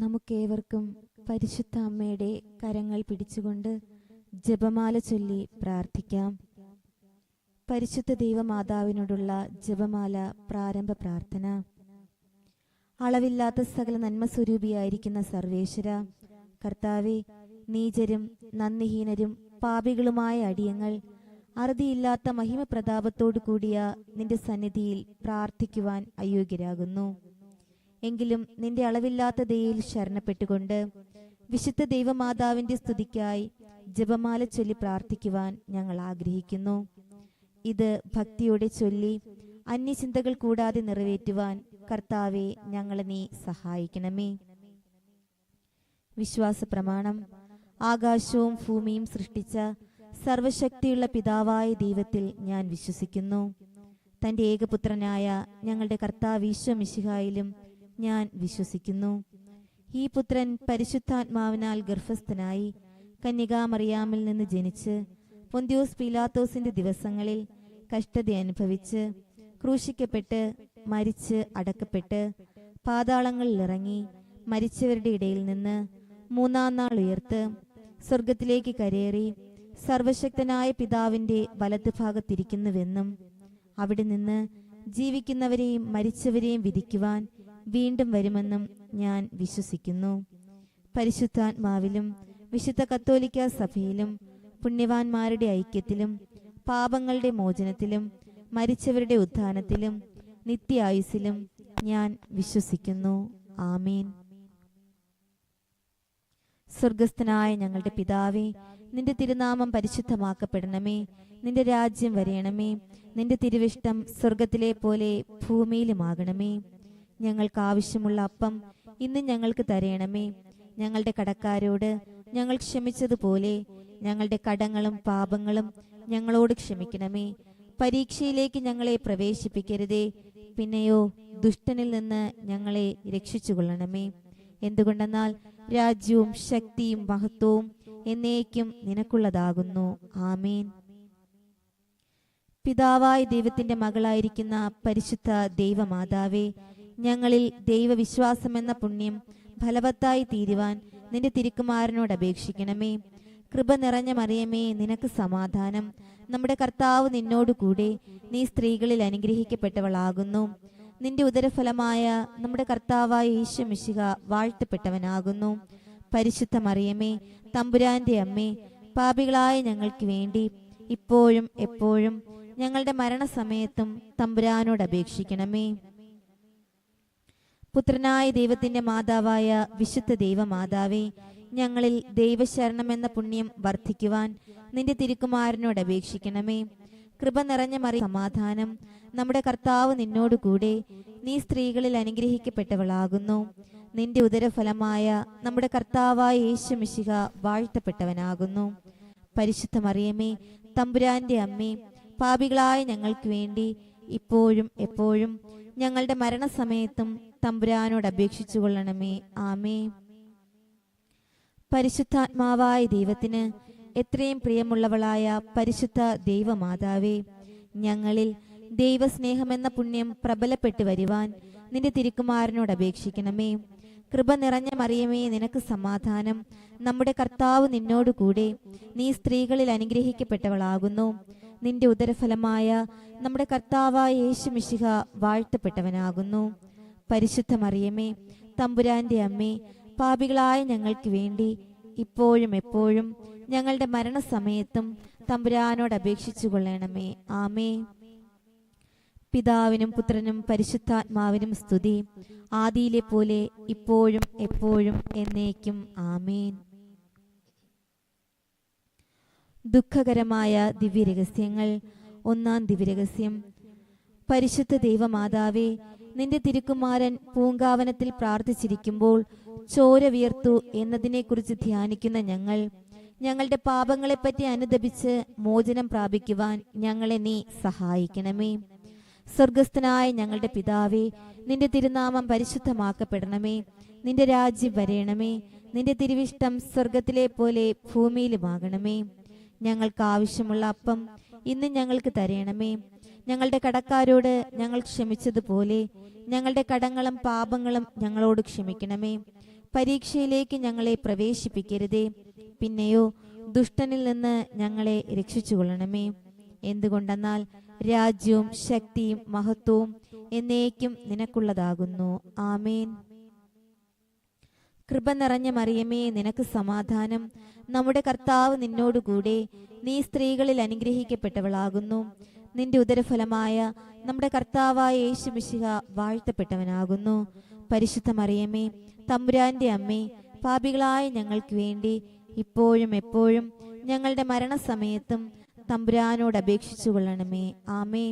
നമുക്കേവർക്കും പരിശുദ്ധ അമ്മയുടെ കരങ്ങൾ പിടിച്ചുകൊണ്ട് ജപമാല ചൊല്ലി പ്രാർത്ഥിക്കാം. പരിശുദ്ധ ദൈവമാതാവിനോടുള്ള ജപമാല പ്രാരംഭ പ്രാർത്ഥന. അളവില്ലാത്ത സകല നന്മ സ്വരൂപിയായിരിക്കുന്ന സർവേശ്വര കർത്താവെ നീചരും നന്ദിഹീനരും പാപികളുമായ അടിയങ്ങൾ അറുതിയില്ലാത്ത മഹിമ പ്രതാപത്തോടു കൂടിയ നിന്റെ സന്നിധിയിൽ പ്രാർത്ഥിക്കുവാൻ അയോഗ്യരാകുന്നു. എങ്കിലും നിന്റെ അളവില്ലാത്ത ദയയിൽ ശരണപ്പെട്ടുകൊണ്ട് വിശുദ്ധ ദൈവമാതാവിന്റെ സ്തുതിക്കായി ജപമാല ചൊല്ലി പ്രാർത്ഥിക്കുവാൻ ഞങ്ങൾ ആഗ്രഹിക്കുന്നു. ഇത് ഭക്തിയോടെ ചൊല്ലി അന്യചിന്തകൾ കൂടാതെ നിറവേറ്റുവാൻ കർത്താവെ ഞങ്ങളെ നീ സഹായിക്കണമേ. വിശ്വാസ പ്രമാണം ആകാശവും ഭൂമിയും സൃഷ്ടിച്ച സർവശക്തിയുള്ള പിതാവായ ദൈവത്തിൽ ഞാൻ വിശ്വസിക്കുന്നു. തന്റെ ഏകപുത്രനായ ഞങ്ങളുടെ കർത്താവ് ഈശോ മിശിഹായിലും ഞാൻ വിശ്വസിക്കുന്നു. ഈ പുത്രൻ പരിശുദ്ധാത്മാവിനാൽ ഗർഭസ്ഥനായി കന്യകാമറിയാമിൽ നിന്ന് ജനിച്ച് പൊന്തിയോസ് പീലാത്തോസിന്റെ ദിവസങ്ങളിൽ കഷ്ടത അനുഭവിച്ച് ക്രൂശിക്കപ്പെട്ട് മരിച്ച് അടക്കപ്പെട്ട് പാതാളങ്ങളിൽ ഇറങ്ങി മരിച്ചവരുടെ ഇടയിൽ നിന്ന് മൂന്നാം നാൾ ഉയർത്ത് സ്വർഗത്തിലേക്ക് കരേറി സർവശക്തനായ പിതാവിന്റെ വലത്തുഭാഗത്തിരിക്കുന്നുവെന്നും അവിടെ നിന്ന് ജീവിക്കുന്നവരെയും മരിച്ചവരെയും വിധിക്കുവാൻ വീണ്ടും വരുമെന്നും ഞാൻ വിശ്വസിക്കുന്നു. പരിശുദ്ധാത്മാവിലും വിശുദ്ധ കത്തോലിക്ക സഭയിലും പുണ്യവാന്മാരുടെ ഐക്യത്തിലും പാപങ്ങളുടെ മോചനത്തിലും മരിച്ചവരുടെ ഉത്ഥാനത്തിലും നിത്യായുസിലും ഞാൻ വിശ്വസിക്കുന്നു. ആമേൻ. സ്വർഗസ്ഥനായ ഞങ്ങളുടെ പിതാവേ നിന്റെ തിരുനാമം പരിശുദ്ധമാക്കപ്പെടണമേ. നിന്റെ രാജ്യം വരയണമേ. നിന്റെ തിരുവിഷ്ടം സ്വർഗത്തിലെ പോലെ ഭൂമിയിലുമാകണമേ. ഞങ്ങൾക്ക് ആവശ്യമുള്ള അപ്പം ഇന്ന് ഞങ്ങൾക്ക് തരയണമേ ഞങ്ങളുടെ കടക്കാരോട് ഞങ്ങൾ ക്ഷമിച്ചതുപോലെ ഞങ്ങളുടെ കടങ്ങളും പാപങ്ങളും ഞങ്ങളോട് ക്ഷമിക്കണമേ. പരീക്ഷയിലേക്ക് ഞങ്ങളെ പ്രവേശിപ്പിക്കരുതേ. പിന്നെയോ ദുഷ്ടനിൽ നിന്ന് ഞങ്ങളെ രക്ഷിച്ചുകൊള്ളണമേ. എന്തുകൊണ്ടെന്നാൽ രാജ്യവും ശക്തിയും മഹത്വവും എന്നേക്കും നിനക്കുള്ളതാകുന്നു. ആമേൻ. പിതാവായ ദൈവത്തിന്റെ മകളായിരിക്കുന്ന പരിശുദ്ധ ദൈവമാതാവേ ഞങ്ങളിൽ ദൈവവിശ്വാസം എന്ന പുണ്യം ഫലവത്തായി തീരുവാൻ നിന്റെ തിരുക്കുമാരനോട് അപേക്ഷിക്കണമേ. കൃപ നിറഞ്ഞ മറിയമേ നിനക്ക് സമാധാനം. നമ്മുടെ കർത്താവ് നിന്നോട് കൂടെ നീ സ്ത്രീകളിൽ അനുഗ്രഹിക്കപ്പെട്ടവളാകുന്നു. നിന്റെ ഉദരഫലമായ നമ്മുടെ കർത്താവായ ഈശോ മിശിക വാഴ്ത്തപ്പെട്ടവനാകുന്നു. പരിശുദ്ധ മറിയമേ തമ്പുരാന്റെ അമ്മേ പാപികളായ ഞങ്ങൾക്ക് വേണ്ടി ഇപ്പോഴും എപ്പോഴും ഞങ്ങളുടെ മരണസമയത്തും തമ്പുരാനോട് അപേക്ഷിക്കണമേ. പുത്രനായ ദൈവത്തിന്റെ മാതാവായ വിശുദ്ധ ദൈവമാതാവേ ഞങ്ങളിൽ ദൈവശരണം എന്ന പുണ്യം വർദ്ധിക്കുവാൻ നിന്റെ തിരുക്കുമാരനോട് അപേക്ഷിക്കണമേ. കൃപ നിറഞ്ഞ മറി സമാധാനം നമ്മുടെ കർത്താവ് നിന്നോടുകൂടെ നീ സ്ത്രീകളിൽ അനുഗ്രഹിക്കപ്പെട്ടവളാകുന്നു. നിന്റെ ഉദരഫലമായ നമ്മുടെ കർത്താവായ യേശു മിശിക വാഴ്ത്തപ്പെട്ടവനാകുന്നു. പരിശുദ്ധ മറിയമേ തമ്പുരാന്റെ അമ്മേ പാപികളായ ഞങ്ങൾക്ക് വേണ്ടി ഇപ്പോഴും എപ്പോഴും ഞങ്ങളുടെ മരണസമയത്തും തമ്പുരാനോട് അപേക്ഷിച്ചു കൊള്ളണമേ. ആമേ പരിശുദ്ധാത്മാവായ ദൈവത്തിന് എത്രയും പ്രിയമുള്ളവളായ പരിശുദ്ധ ദൈവമാതാവേ ഞങ്ങളിൽ ദൈവസ്നേഹമെന്ന പുണ്യം പ്രബലപ്പെട്ടു വരുവാൻ നിന്റെ തിരുക്കുമാരനോട് അപേക്ഷിക്കണമേ. കൃപ നിറഞ്ഞ മറിയമേ നിനക്ക് സമാധാനം. നമ്മുടെ കർത്താവ് നിന്നോടുകൂടെ നീ സ്ത്രീകളിൽ അനുഗ്രഹിക്കപ്പെട്ടവളാകുന്നു. നിന്റെ ഉദരഫലമായ നമ്മുടെ കർത്താവായ യേശു മിശിഹ വാഴ്ത്തപ്പെട്ടവനാകുന്നു. പരിശുദ്ധ മറിയമേ തമ്പുരാന്റെ അമ്മേ പാപികളായ ഞങ്ങൾക്ക് വേണ്ടി ഇപ്പോഴും എപ്പോഴും ഞങ്ങളുടെ മരണസമയത്തും തമ്പുരാനോട് അപേക്ഷിച്ചു കൊള്ളണമേ. ആമേ പിതാവിനും പുത്രനും പരിശുദ്ധാത്മാവിനും സ്തുതി. ആദിയിലെ പോലെ ഇപ്പോഴും എപ്പോഴും എന്നേക്കും. ആമേൻ. ദുഃഖകരമായ ദിവ്യരഹസ്യങ്ങൾ. ഒന്നാം ദിവ്യരഹസ്യം. പരിശുദ്ധ ദൈവമാതാവേ നിന്റെ തിരുക്കുമാരൻ പൂങ്കാവനത്തിൽ പ്രാർത്ഥിച്ചിരിക്കുമ്പോൾ ചോര വിയർത്തു എന്നതിനെക്കുറിച്ച് ധ്യാനിക്കുന്ന ഞങ്ങൾ. ഞങ്ങളുടെ പാപങ്ങളെപ്പറ്റി അനുദപിച്ച് മോചനം പ്രാപിക്കുവാൻ ഞങ്ങളെ നീ സഹായിക്കണമേ. സ്വർഗസ്ഥനായ ഞങ്ങളുടെ പിതാവേ നിന്റെ തിരുനാമം പരിശുദ്ധമാക്കപ്പെടണമേ. നിന്റെ രാജ്യം വരയണമേ നിന്റെ തിരുവിഷ്ടം സ്വർഗത്തിലെ പോലെ ഭൂമിയിലുമാകണമേ. ഞങ്ങൾക്ക് ആവശ്യമുള്ള അപ്പം ഇന്ന് ഞങ്ങൾക്ക് തരയണമേ ഞങ്ങളുടെ കടക്കാരോട് ഞങ്ങൾ ക്ഷമിച്ചതുപോലെ ഞങ്ങളുടെ കടങ്ങളും പാപങ്ങളും ഞങ്ങളോട് ക്ഷമിക്കണമേ. പരീക്ഷയിലേക്ക് ഞങ്ങളെ പ്രവേശിപ്പിക്കരുതേ. പിന്നെയോ ദുഷ്ടനിൽ നിന്ന് ഞങ്ങളെ രക്ഷിച്ചുകൊള്ളണമേ. എന്തുകൊണ്ടെന്നാൽ രാജ്യവും ശക്തിയും മഹത്വവും എന്നേക്കും നിനക്കുള്ളതാകുന്നു. ആമേൻ. കൃപ നിറഞ്ഞ മറിയമേ നിനക്ക് സമാധാനം. നമ്മുടെ കർത്താവ് നിന്നോടുകൂടെ നീ സ്ത്രീകളിൽ അനുഗ്രഹിക്കപ്പെട്ടവളാകുന്നു. നിന്റെ ഉദരഫലമായ നമ്മുടെ കർത്താവായ യേശു മിശിഹ വാഴ്ത്തപ്പെട്ടവനാകുന്നു. പരിശുദ്ധ മറിയമേ തമ്പുരാന്റെ അമ്മേ പാപികളായ ഞങ്ങൾക്ക് വേണ്ടി ഇപ്പോഴും എപ്പോഴും ഞങ്ങളുടെ മരണസമയത്തും തമ്പുരാനോട് അപേക്ഷിച്ചു കൊള്ളണമേ. ആമേ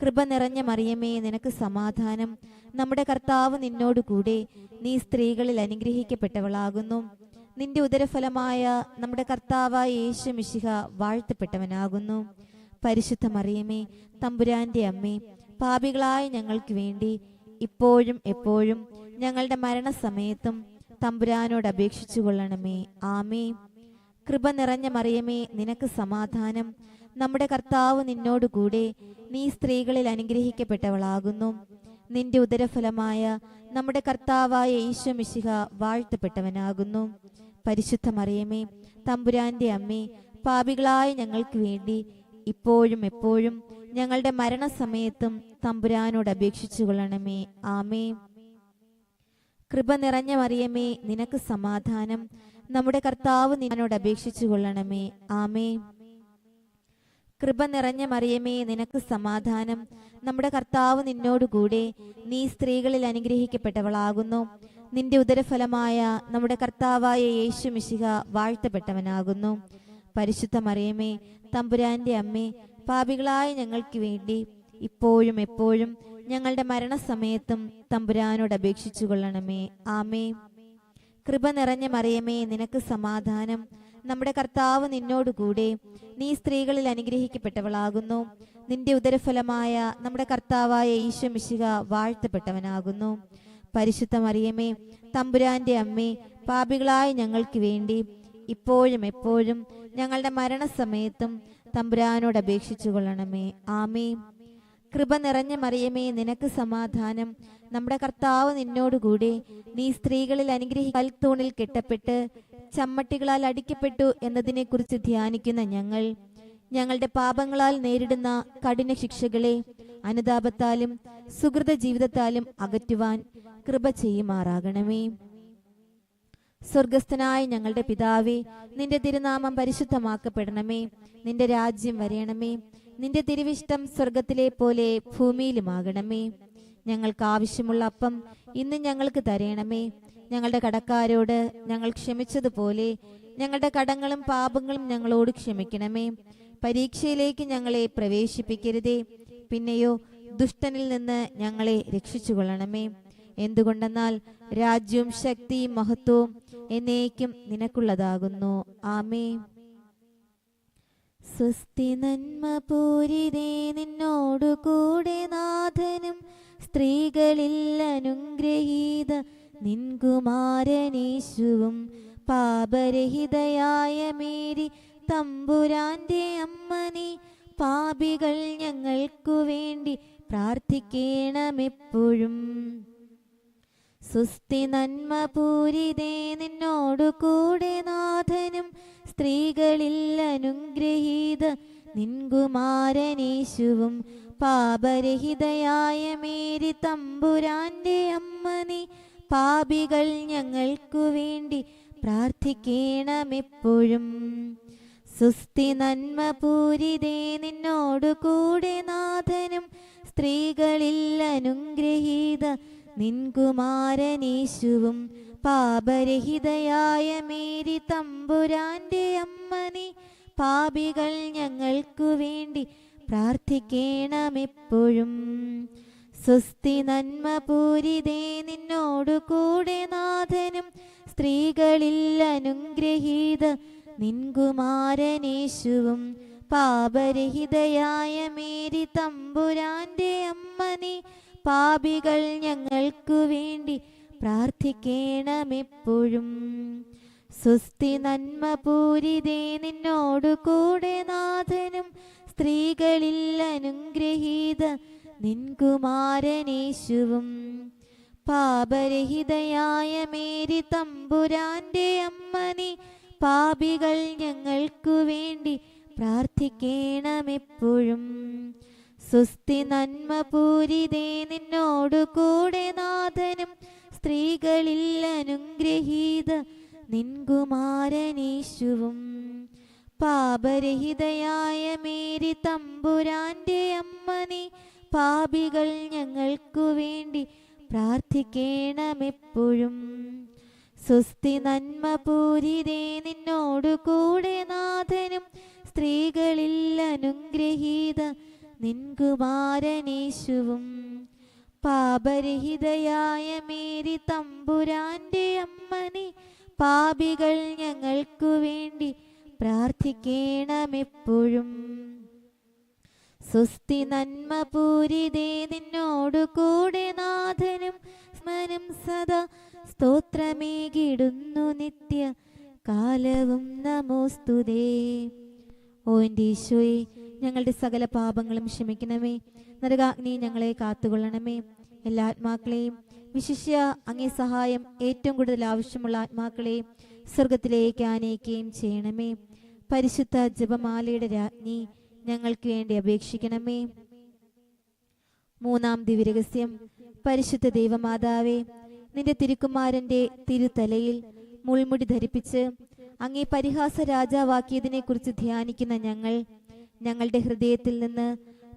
കൃപ നിറഞ്ഞ മറിയമേ നിനക്ക് സമാധാനം. നമ്മുടെ കർത്താവ് നിന്നോട് കൂടെ നീ സ്ത്രീകളിൽ അനുഗ്രഹിക്കപ്പെട്ടവളാകുന്നു. നിന്റെ ഉദരഫലമായ നമ്മുടെ കർത്താവായ യേശു മിശിഹ വാഴ്ത്തപ്പെട്ടവനാകുന്നു. പരിശുദ്ധ മറിയമേ തമ്പുരാന്റെ അമ്മേ പാപികളായ ഞങ്ങൾക്ക് വേണ്ടി ഇപ്പോഴും എപ്പോഴും ഞങ്ങളുടെ മരണസമയത്തും തമ്പുരാനോട് അപേക്ഷിച്ചു കൊള്ളണമേ ആമേ. കൃപ നിറഞ്ഞ മറിയമേ നിനക്ക് സമാധാനം. നമ്മുടെ കർത്താവ് നിന്നോട് കൂടെ നീ സ്ത്രീകളിൽ അനുഗ്രഹിക്കപ്പെട്ടവളാകുന്നു. നിന്റെ ഉദരഫലമായ നമ്മുടെ കർത്താവായ ഈശോ മിശിഹ വാഴ്ത്തപ്പെട്ടവനാകുന്നു. പരിശുദ്ധ മറിയമേ തമ്പുരാന്റെ അമ്മേ പാപികളായ ഞങ്ങൾക്ക് വേണ്ടി ഇപ്പോഴും എപ്പോഴും ഞങ്ങളുടെ മരണസമയത്തും തമ്പുരാനോട് അപേക്ഷിച്ചു കൊള്ളണമേ. ആമേ കൃപ നിറഞ്ഞ മറിയമേ നിനക്ക് സമാധാനം. നമ്മുടെ കർത്താവ് നിന്നോട് അപേക്ഷിച്ചു കൊള്ളണമേ. ആമേ കൃപ നിറഞ്ഞ മറിയമേ നിനക്ക് സമാധാനം. നമ്മുടെ കർത്താവ് നിന്നോടുകൂടെ നീ സ്ത്രീകളിൽ അനുഗ്രഹിക്കപ്പെട്ടവളാകുന്നു. നിന്റെ ഉദരഫലമായ നമ്മുടെ കർത്താവായ യേശു മിശിഹ വാഴ്ത്തപ്പെട്ടവനാകുന്നു. പരിശുദ്ധ മറിയമേ തമ്പുരാന്റെ അമ്മേ പാപികളായ ഞങ്ങൾക്ക് വേണ്ടി ഇപ്പോഴും എപ്പോഴും ഞങ്ങളുടെ മരണസമയത്തും തമ്പുരാനോട് അപേക്ഷിച്ചു കൊള്ളണമേ ആമേ കൃപ നിറഞ്ഞ മറിയമേ നിനക്ക് സമാധാനം. നമ്മുടെ കർത്താവ് നിന്നോടുകൂടെ നീ സ്ത്രീകളിൽ അനുഗ്രഹിക്കപ്പെട്ടവളാകുന്നു. നിന്റെ ഉദരഫലമായ നമ്മുടെ കർത്താവായ ഈശോ മിശിക വാഴ്ത്തപ്പെട്ടവനാകുന്നു. പരിശുദ്ധ മറിയമേ തമ്പുരാന്റെ അമ്മേ പാപികളായ ഞങ്ങൾക്ക് വേണ്ടി ഇപ്പോഴും എപ്പോഴും ഞങ്ങളുടെ മരണസമയത്തും തമ്പുരാനോട് അപേക്ഷിച്ചു കൊള്ളണമേ ആമേ കൃപ നിറഞ്ഞ മറിയമേ നിനക്ക് സമാധാനം. നമ്മുടെ കർത്താവ് നിന്നോടുകൂടെ നീ സ്ത്രീകളിൽ അനുഗ്രഹി കൽത്തൂണിൽ കെട്ടപ്പെട്ട് ചമ്മട്ടികളാൽ അടിക്കപ്പെട്ടു എന്നതിനെക്കുറിച്ച് ധ്യാനിക്കുന്ന ഞങ്ങൾ ഞങ്ങളുടെ പാപങ്ങളാൽ നേരിടുന്ന കഠിന ശിക്ഷകളെ അനുതാപത്താലും സുഹൃത ജീവിതത്താലും അകറ്റുവാൻ കൃപ ചെയ്യുമാറാകണമേ. സ്വർഗസ്ഥനായ ഞങ്ങളുടെ പിതാവേ നിന്റെ തിരുനാമം പരിശുദ്ധമാക്കപ്പെടണമേ. നിന്റെ രാജ്യം വരയണമേ നിന്റെ തിരുവിഷ്ടം സ്വർഗത്തിലെ പോലെ ഭൂമിയിലുമാകണമേ. ഞങ്ങൾക്ക് ആവശ്യമുള്ള അപ്പം ഇന്ന് ഞങ്ങൾക്ക് തരയണമേ ഞങ്ങളുടെ കടക്കാരോട് ഞങ്ങൾ ക്ഷമിച്ചതുപോലെ ഞങ്ങളുടെ കടങ്ങളും പാപങ്ങളും ഞങ്ങളോട് ക്ഷമിക്കണമേ. പരീക്ഷയിലേക്ക് ഞങ്ങളെ പ്രവേശിപ്പിക്കരുതേ. പിന്നെയോ ദുഷ്ടനിൽ നിന്ന് ഞങ്ങളെ രക്ഷിച്ചുകൊള്ളണമേ. എന്തുകൊണ്ടെന്നാൽ രാജ്യവും ശക്തിയും മഹത്വവും എന്നേക്കും നിനക്കുള്ളതാകുന്നു. ആമേ സ്വസ്തി നന്മ പൂരിതേ നിന്നോടു കൂടെ നാഥനും സ്ത്രീകളിൽ അനുഗ്രഹീത നിൻകുമാരനീശുവും പാപരഹിതയായ മേരി തമ്പുരാന്റെ അമ്മനി പാപികൾ ഞങ്ങൾക്കു വേണ്ടി പ്രാർത്ഥിക്കണമെപ്പോഴും. സുസ്തി നന്മ പൂരിതേ നിന്നോടു കൂടെ നാഥനും സ്ത്രീകളിൽ അനുഗ്രഹീത നിൻകുമാരനേശുവും പാപരഹിതയായ മേരി തമ്പുരാന്റെ അമ്മനി പാപികൾ ഞങ്ങൾക്കു വേണ്ടി പ്രാർത്ഥിക്കണമെപ്പോഴും. സുസ്തി നന്മ പൂരിതേ നിന്നോടു കൂടെ നാഥനും സ്ത്രീകളിൽ അനുഗ്രഹീത നിൻകുമാരനേശുവും പാപരഹിതയായ മേരി തമ്പുരാന്റെ അമ്മനി പാപികൾ ഞങ്ങൾക്കു വേണ്ടി പ്രാർത്ഥിക്കണമെപ്പോഴും. സ്വസ്തി നന്മ പൂരിതേ നിന്നോടു കൂടെ നാഥനും സ്ത്രീകളിൽ അനുഗ്രഹീത നിൻകുമാരനേശുവും പാപരഹിതയായ മേരി തമ്പുരാന്റെ അമ്മനി പാപികൾ ഞങ്ങൾക്കു വേണ്ടി പ്രാർത്ഥിക്കണമെപ്പോഴും. സുസ്തി നന്മ പൂരിതേ നിന്നോടു കൂടെ നാഥനും സ്ത്രീകളിൽ അനുഗ്രഹീത നിൻകുമാരനേശുവും. പാപരഹിതയായ മേരി തമ്പുരാന്റെ അമ്മനി പാപികൾ ഞങ്ങൾക്കു വേണ്ടി പ്രാർത്ഥിക്കണമെപ്പോഴും. സുസ്തി നന്മ പൂരിതേ നിന്നോടു കൂടെ നാഥനും സ്ത്രീകളിൽ അനുഗ്രഹീത നിൻകുമാരനീശുവും. പാപരഹിതയായ മേരി തമ്പുരാന്റെ അമ്മനി പാപികൾ ഞങ്ങൾക്കു വേണ്ടി പ്രാർത്ഥിക്കണമെപ്പോഴും. സുസ്തി നന്മ പൂരിതേ നിന്നോടു കൂടെ നാഥനും സ്ത്രീകളിൽ അനുഗ്രഹീത നിൻകുമാരനേശുവും പാപരഹിതയായ മേരി തമ്പുരാന്റെ അമ്മനെ. പാപികൾ ഞങ്ങൾക്കു വേണ്ടി പ്രാർത്ഥിക്കണമെപ്പോഴും. സുസ്തി നന്മ പൂരിതേ നിന്നോടു കൂടെ നാഥനും സ്മരം സദാ സ്തോത്രമേകിടുന്നു നിത്യ കാലവും നമോസ്തുതേ. ഓ എന്റെ ഈശോയെ ഞങ്ങളുടെ സകല പാപങ്ങളും ക്ഷമിക്കണമേ. നരകാഗ്നി ഞങ്ങളെ കാത്തുകൊള്ളണമേ. എല്ലാ ആത്മാക്കളെയും വിശിഷ്യ അങ്ങേ സഹായം ഏറ്റവും കൂടുതൽ ആവശ്യമുള്ള ആത്മാക്കളെ സ്വർഗത്തിലേക്ക് ആനയിക്കുകയും ചെയ്യണമേ. പരിശുദ്ധ ജപമാലയുടെ രാജ്ഞി ഞങ്ങൾക്ക് വേണ്ടി അപേക്ഷിക്കണമേ. മൂന്നാം ദിവ്യരഹസ്യം. പരിശുദ്ധ ദൈവമാതാവേ നിന്റെ തിരുക്കുമാരന്റെ തിരുത്തലയിൽ മുൾമുടി ധരിപ്പിച്ച് അങ്ങേ പരിഹാസ രാജാവാക്കിയതിനെ കുറിച്ച് ധ്യാനിക്കുന്ന ഞങ്ങൾ ഞങ്ങളുടെ ഹൃദയത്തിൽ നിന്ന്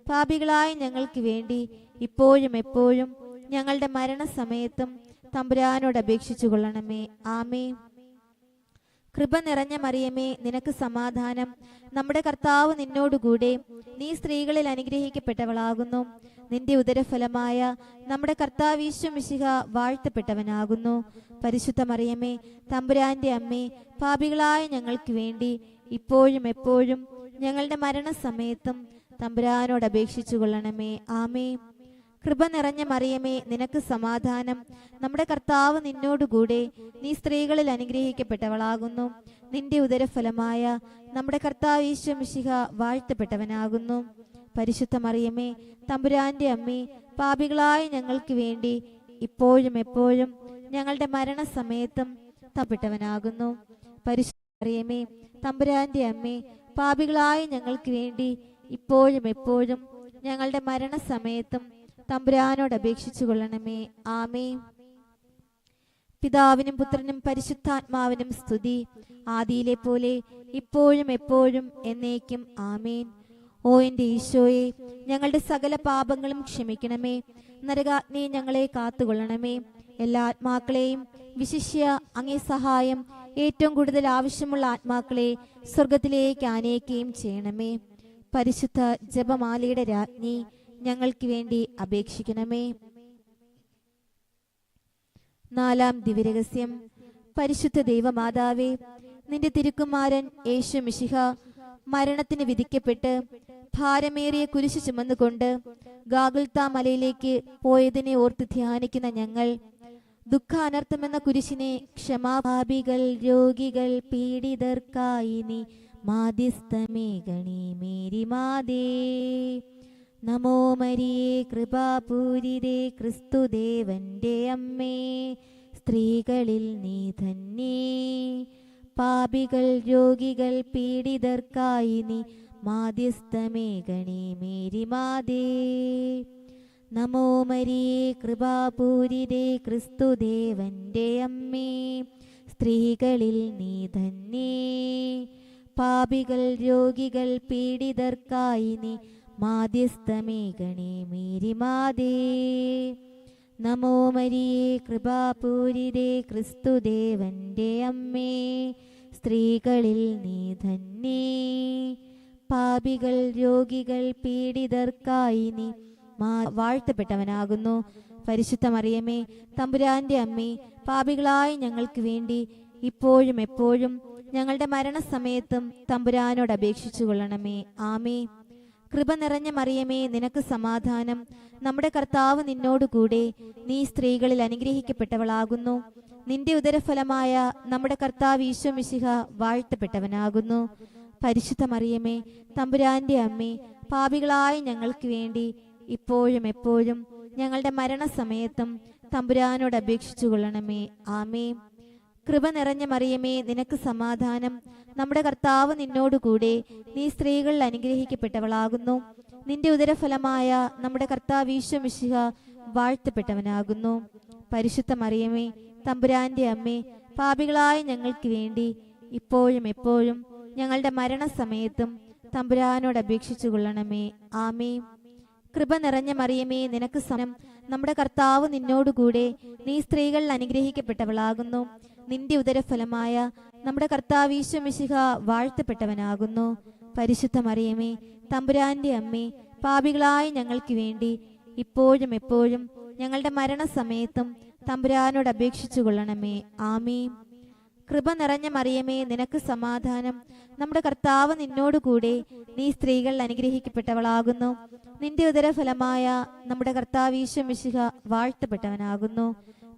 പാപികളായ ഞങ്ങൾക്ക് വേണ്ടി ഇപ്പോഴും എപ്പോഴും ഞങ്ങളുടെ മരണസമയത്തും തമ്പുരാനോട് അപേക്ഷിച്ചു കൊള്ളണമേ. ആമേ കൃപ നിറഞ്ഞ മറിയമേ നിനക്ക് സമാധാനം. നമ്മുടെ കർത്താവ് നിന്നോടുകൂടെ നീ സ്ത്രീകളിൽ അനുഗ്രഹിക്കപ്പെട്ടവളാകുന്നു. നിന്റെ ഉദരഫലമായ നമ്മുടെ കർത്താവ് ഈശോ മിശിഹ വാഴ്ത്തപ്പെട്ടവനാകുന്നു. പരിശുദ്ധ മറിയമേ തമ്പുരാന്റെ അമ്മേ പാപികളായ ഞങ്ങൾക്ക് വേണ്ടി ഇപ്പോഴും എപ്പോഴും ഞങ്ങളുടെ മരണസമയത്തും തമ്പുരാനോട് അപേക്ഷിച്ചു കൊള്ളണമേ. ആമേ. കൃപ നിറഞ്ഞ മറിയമേ നിനക്ക് സമാധാനം. നമ്മുടെ കർത്താവ് നിന്നോടുകൂടെ നീ സ്ത്രീകളിൽ അനുഗ്രഹിക്കപ്പെട്ടവളാകുന്നു. നിന്റെ ഉദരഫലമായ നമ്മുടെ കർത്താവ് ഈശോ മിശിഹ വാഴ്ത്തപ്പെട്ടവനാകുന്നു. പരിശുദ്ധ മറിയമേ തമ്പുരാന്റെ അമ്മേ പാപികളായ ഞങ്ങൾക്ക് വേണ്ടി ഇപ്പോഴും എപ്പോഴും ഞങ്ങളുടെ മരണസമയത്തും തപ്പെട്ടവനാകുന്നു പരിശുദ്ധ മറിയമേ തമ്പുരാന്റെ അമ്മേ പാപികളായ ഞങ്ങൾക്ക് വേണ്ടി ഇപ്പോഴും എപ്പോഴും ഞങ്ങളുടെ മരണസമയത്തും തമ്പുരാനോട് അപേക്ഷിച്ചു കൊള്ളണമേ ആമേ പിതാവിനും പുത്രനും പരിശുദ്ധാത്മാവിനും സ്തുതി. ആദിയിലെ പോലെ ഇപ്പോഴും എപ്പോഴും എന്നേക്കും ആമേൻ. ഓ എന്റെ ഈശോയെ ഞങ്ങളുടെ സകല പാപങ്ങളും ക്ഷമിക്കണമേ. നരകാഗ്നി ഞങ്ങളെ കാത്തുകൊള്ളണമേ. എല്ലാ ആത്മാക്കളെയും വിശിഷ്യ അങ്ങേ സഹായം ഏറ്റവും കൂടുതൽ ആവശ്യമുള്ള ആത്മാക്കളെ സ്വർഗത്തിലേക്ക് ആനയിക്കുകയും ചെയ്യണമേ. പരിശുദ്ധ ജപമാലയുടെ രാജ്ഞി ഞങ്ങൾക്ക് വേണ്ടി അപേക്ഷിക്കണമേ. നാലാം ദിവ്യരഹസ്യം. പരിശുദ്ധ ദൈവമാതാവേ നിന്റെ തിരുക്കുമാരൻ യേശു മിശിഹ മരണത്തിന് വിധിക്കപ്പെട്ട് ഭാരമേറിയ കുരിശ് ചുമന്നുകൊണ്ട് ഗാഗുൽത്ത മലയിലേക്ക് പോയതിനെ ഓർത്ത് ധ്യാനിക്കുന്ന ഞങ്ങൾ ദുഃഖ അനർത്ഥമെന്ന കുരിശിനെ ക്ഷമാഭാപികൾ രോഗികൾ പീഡിതർക്കായി നീ മാധ്യസ്ഥമേ ഗണി മേരി മാതേ. നമോ മരിയേ കൃപാപൂരിതേ ക്രിസ്തുദേവന്റെ അമ്മേ. സ്ത്രീകളിൽ നീ ധന്യേ. പാപികൾ രോഗികൾ പീഡിതർക്കായി നീ മാധ്യസ്ഥമേ ഗണി മേരി മാതേ. നമോ മരിയേ കൃപാപൂരിതേ ക്രിസ്തുദേവന്റെ അമ്മേ സ്ത്രീകളിൽ നീ ധന്യേ പാപികൾ രോഗികൾ പീഡിതർക്കായി നീ മാധ്യസ്ഥമേ ഗണേ മേരി മാതേ. നമോ മരിയേ കൃപാപൂരിതേ ക്രിസ്തുദേവന്റെ അമ്മേ സ്ത്രീകളിൽ നീ ധന്യേ പാപികൾ രോഗികൾ പീഡിതർക്കായി നീ മാ വാഴ്ത്തപ്പെട്ടവനാകുന്നു. പരിശുദ്ധ മറിയമേ തമ്പുരാന്റെ അമ്മേ പാപികളായി ഞങ്ങൾക്ക് വേണ്ടി ഇപ്പോഴും എപ്പോഴും ഞങ്ങളുടെ മരണസമയത്തും തമ്പുരാനോട് അപേക്ഷിച്ചു കൊള്ളണമേ. ആമേ കൃപ നിറഞ്ഞ മറിയമേ നിനക്ക് സമാധാനം. നമ്മുടെ കർത്താവ് നിന്നോടുകൂടെ നീ സ്ത്രീകളിൽ അനുഗ്രഹിക്കപ്പെട്ടവളാകുന്നു. നിന്റെ ഉദരഫലമായ നമ്മുടെ കർത്താവ് ഈശോ മിശിഹ വാഴ്ത്തപ്പെട്ടവനാകുന്നു. പരിശുദ്ധ മറിയമേ തമ്പുരാന്റെ അമ്മേ പാപികളായ ഞങ്ങൾക്ക് വേണ്ടി ഇപ്പോഴും എപ്പോഴും ഞങ്ങളുടെ മരണസമയത്തും തമ്പുരാനോട് അപേക്ഷിച്ചു കൊള്ളണമേ. ആമേ കൃപ നിറഞ്ഞ മറിയമേ നിനക്ക് സമാധാനം. നമ്മുടെ കർത്താവ് നിന്നോടുകൂടെ നീ സ്ത്രീകളിൽ അനുഗ്രഹിക്കപ്പെട്ടവളാകുന്നു. നിന്റെ ഉദരഫലമായ നമ്മുടെ കർത്താവ് ഈശ്വമിശിഹ വാഴ്ത്തപ്പെട്ടവനാകുന്നു. പരിശുദ്ധ മറിയമേ തമ്പുരാന്റെ അമ്മേ പാപികളായ ഞങ്ങൾക്ക് വേണ്ടി ഇപ്പോഴും എപ്പോഴും ഞങ്ങളുടെ മരണസമയത്തും തമ്പുരാനോട് അപേക്ഷിച്ചു കൊള്ളണമേ. ആമേ കൃപ നിറഞ്ഞ മറിയമേ നിനക്ക് സമം നമ്മുടെ കർത്താവ് നിന്നോടുകൂടെ നീ സ്ത്രീകളിൽ അനുഗ്രഹിക്കപ്പെട്ടവളാകുന്നു. നിന്റെ ഉദരഫലമായ നമ്മുടെ കർത്താവ് ഈശ്വമിശിഹ വാഴ്ത്തപ്പെട്ടവനാകുന്നു. പരിശുദ്ധ മറിയമേ തമ്പുരാന്റെ അമ്മേ പാപികളായ ഞങ്ങൾക്ക് വേണ്ടി ഇപ്പോഴും എപ്പോഴും ഞങ്ങളുടെ മരണസമയത്തും തമ്പുരാനോട് അപേക്ഷിച്ചു കൊള്ളണമേ ആമേ കൃപ നിറഞ്ഞ മറിയമേ നിനക്ക് സമാധാനം. നമ്മുടെ കർത്താവ് നിന്നോടുകൂടെ നീ സ്ത്രീകൾ അനുഗ്രഹിക്കപ്പെട്ടവളാകുന്നു. നിന്റെ ഉദരഫലമായ നമ്മുടെ കർത്താവ് ഈശ്വമിശിഹ വാഴ്ത്തപ്പെട്ടവനാകുന്നു.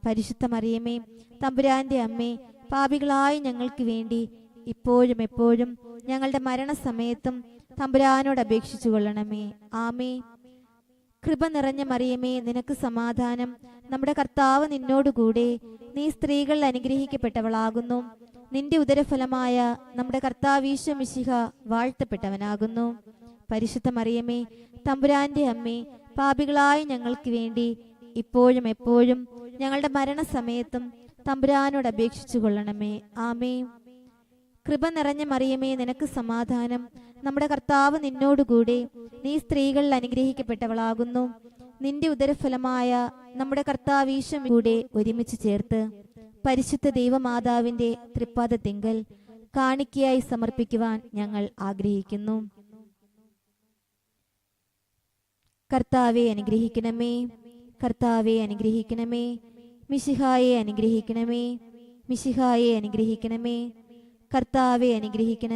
പരിശുദ്ധ മറിയമേ തമ്പുരാന്റെ അമ്മേ പാപികളായി ഞങ്ങൾക്ക് വേണ്ടി ഇപ്പോഴും എപ്പോഴും ഞങ്ങളുടെ മരണസമയത്തും തമ്പുരാനോട് അപേക്ഷിച്ചു കൊള്ളണമേ. ആമേ കൃപ നിറഞ്ഞ മറിയമേ നിനക്ക് സമാധാനം. നമ്മുടെ കർത്താവ് നിന്നോടുകൂടെ നീ സ്ത്രീകളിൽ അനുഗ്രഹിക്കപ്പെട്ടവളാകുന്നു. നിന്റെ ഉദരഫലമായ നമ്മുടെ കർത്താവീശ മിശിഹ വാഴ്ത്തപ്പെട്ടവനാകുന്നു. പരിശുദ്ധ മറിയമേ തമ്പുരാന്റെ അമ്മേ പാപികളായ ഞങ്ങൾക്ക് വേണ്ടി ഇപ്പോഴും എപ്പോഴും ഞങ്ങളുടെ മരണസമയത്തും തമ്പുരാനോട് അപേക്ഷിച്ചു കൊള്ളണമേ. ആമേ കൃപ നിറഞ്ഞ മറിയമേ നിനക്ക് സമാധാനം. നമ്മുടെ കർത്താവ് നിന്നോടുകൂടെ നീ സ്ത്രീകളിൽ അനുഗ്രഹിക്കപ്പെട്ടവളാകുന്നു. നിന്റെ ഉദരഫലമായ നമ്മുടെ കർത്താവീശം കൂടെ ഒരുമിച്ച് ചേർത്ത് പരിശുദ്ധ ദൈവമാതാവിന്റെ തൃപ്പാദത്തിങ്കൽ കാണിക്കയായി സമർപ്പിക്കുവാൻ ഞങ്ങൾ ആഗ്രഹിക്കുന്നു. കർത്താവെ അനുഗ്രഹിക്കണമേ. കർത്താവെ അനുഗ്രഹിക്കണമേ. മിശിഹായെ അനുഗ്രഹിക്കണമേ. മിശിഹായെ അനുഗ്രഹിക്കണമേ. കർത്താവെ അനുഗ്രഹിക്കണമേ.